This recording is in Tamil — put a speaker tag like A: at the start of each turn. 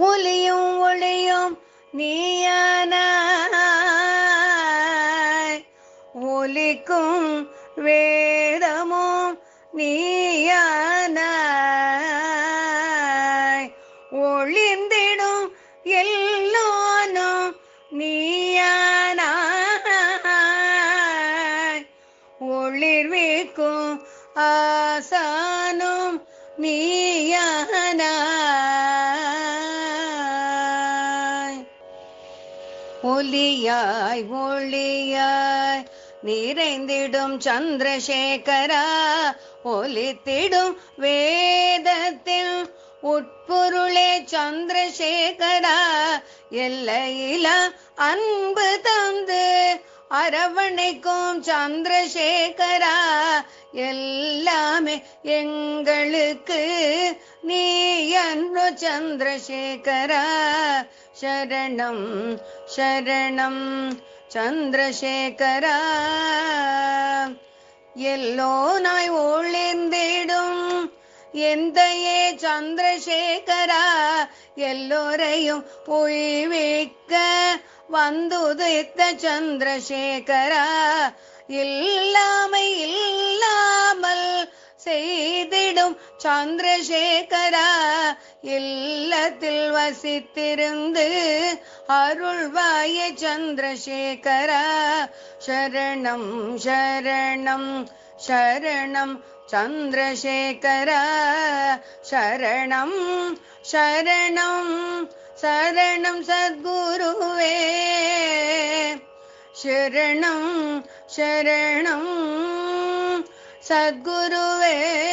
A: ஒளியும் ஒளியும் நீயானாய். ஒலிக்கும் வேதமும் நீயானாய். ஒளிந்திடும் எல்லோனும் நீயானாய். ஒளிர்விக்கும் ஆசானும் நீயானாய். ஒலியாய் ஒளியாய். நிறைந்திடும் சந்திரசேகரா ஒலித்திடும் வேதத்தில். உட்பொருளே சந்திரசேகரா எல்லையில அன்பு தந்து. அரவணைக்கும் சந்திரசேகரா எல்லாமே எங்களுக்கு. நீ அன்னு சந்திரசேகரா. சரணம் சரணம் சந்திரசேகரா. எல்லோ நாய் ஒளிந்திடும் எந்தையே சந்திரசேகரா. எல்லோரையும் உய்விக்க வந்துதித்த சந்திரசேகரா. இல்லாமை இல்லாமல் செய்திடும் சந்திரசேகரா இல்லத்தில் வசித்திருந்து அருள்வாய சந்திரசேகரா. சரணம் சரணம் சரணம் சந்திரசேகரா. சரணம் சரணம் சரணம் சத்குருவே. சரணம் சரணம் சத்குருவே.